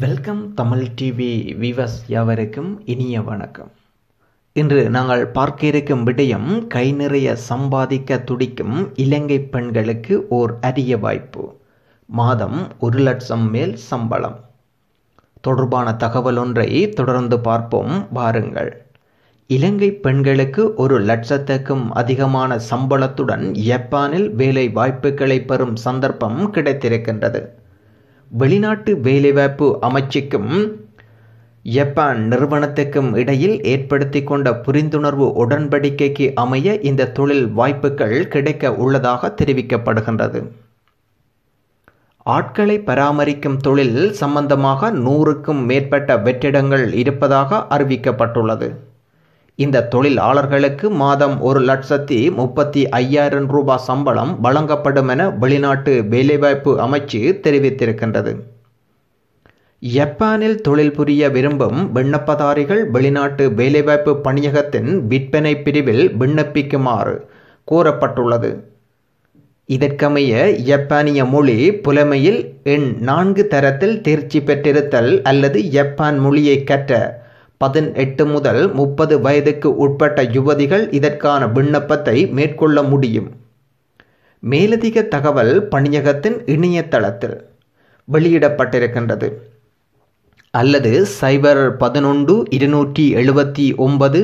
Welcome Tamil TV விவஸ் யாவருக்கும் இனிய வணக்கம். இன்று நாங்கள் பார்க்க இருக்கும் விடயம் கை நிறைய சம்பாதிக்க துடிக்கும் இலங்கை பெண்களுக்கு ஓர் அரிய வாய்ப்பு. மாதம் ஒரு லட்சம் மேல் சம்பளம். தொடர்பான தகவல் ஒன்றை தொடர்ந்து பார்ப்போம் வாருங்கள். இலங்கை பெண்களுக்கு ஒரு லட்சத்துக்கும் அதிகமான சம்பளத்துடன் ஜப்பானில் வேலை வாய்ப்புகளை பெறும் சந்தர்ப்பம் கிடைத்திருக்கின்றது. வெளிநாட்டு வேலைவாய்ப்பு அமைச்சுக்கும் ஜப்பான் நிறுவனத்துக்கும் இடையில் ஏற்படுத்தி கொண்ட புரிந்துணர்வு உடன்படிக்கைக்கு அமைய இந்த தொழில் வாய்ப்புகள் கிடைக்க உள்ளதாக தெரிவிக்கப்படுகின்றது. ஆட்களை பராமரிக்கும் தொழில் சம்பந்தமாக நூறுக்கும் மேற்பட்ட வெற்றிடங்கள் இருப்பதாக அறிவிக்கப்பட்டுள்ளது. இந்த தொழிலாளர்களுக்கு மாதம் ஒரு லட்சத்தி முப்பத்தி ஐயாயிரம் ரூபாய் சம்பளம் வழங்கப்படும் என வெளிநாட்டு வேலைவாய்ப்பு அமைச்சு தெரிவித்திருக்கின்றது. ஜப்பானில் தொழில் புரிய விரும்பும் விண்ணப்பதாரிகள் வெளிநாட்டு வேலைவாய்ப்பு பணியகத்தின் விற்பனை பிரிவில் விண்ணப்பிக்குமாறு கூறப்பட்டுள்ளது. இதற்கமைய ஜப்பானிய மொழி புலமையில் எண் நான்கு தரத்தில் தேர்ச்சி பெற்றிருத்தல் அல்லது ஜப்பான் மொழியை கற்ற பதினெட்டு முதல் முப்பது வயதுக்கு உட்பட்ட யுவதிகள் இதற்கான விண்ணப்பத்தை மேற்கொள்ள முடியும். மேலதிக தகவல் பணியகத்தின் இணையதளத்தில் வெளியிடப்பட்டிருக்கின்றது. அல்லது சைபர் பதினொன்று இருநூற்றி எழுபத்தி ஒன்பது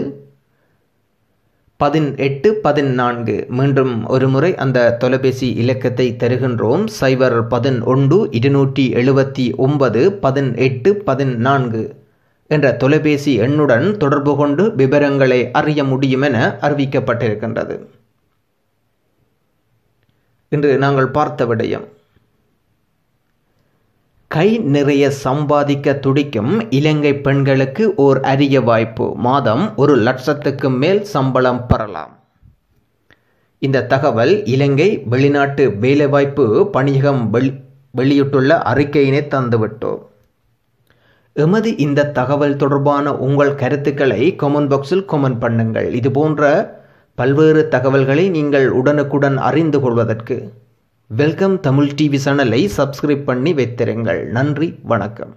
பதினெட்டு பதினான்கு மீண்டும் ஒருமுறை அந்த தொலைபேசி இலக்கத்தை தருகின்றோம். சைபர் பதினொன்று இருநூற்றி எழுபத்தி ஒன்பது பதினெட்டு பதினான்கு என்ற தொலைபேசி எண்ணுடன் தொடர்பு கொண்டு விவரங்களை அறிய முடியும் என அறிவிக்கப்பட்டிருக்கின்றது. இன்று நாங்கள் பார்த்த விடயம். கை நிறைய சம்பாதிக்க துடிக்கும் இலங்கை பெண்களுக்கு ஓர் அரிய வாய்ப்பு. மாதம் ஒரு லட்சத்துக்கு மேல் சம்பளம் பெறலாம். இந்த தகவல் இலங்கை வெளிநாட்டு வேலைவாய்ப்பு பணியகம் வெளி வெளியிட்டுள்ள அறிக்கையினை தந்துவிட்டோம். எமது இந்த தகவல் தொடர்பான உங்கள் கருத்துக்களை கமெண்ட் பாக்ஸில் கமெண்ட் பண்ணுங்கள். இது போன்ற பல்வேறு தகவல்களை நீங்கள் உடனுக்குடன் அறிந்து கொள்வதற்கு வெல்கம் தமிழ் டிவி சேனலை சப்ஸ்கிரைப் பண்ணி வைத்திருங்கள். நன்றி வணக்கம்.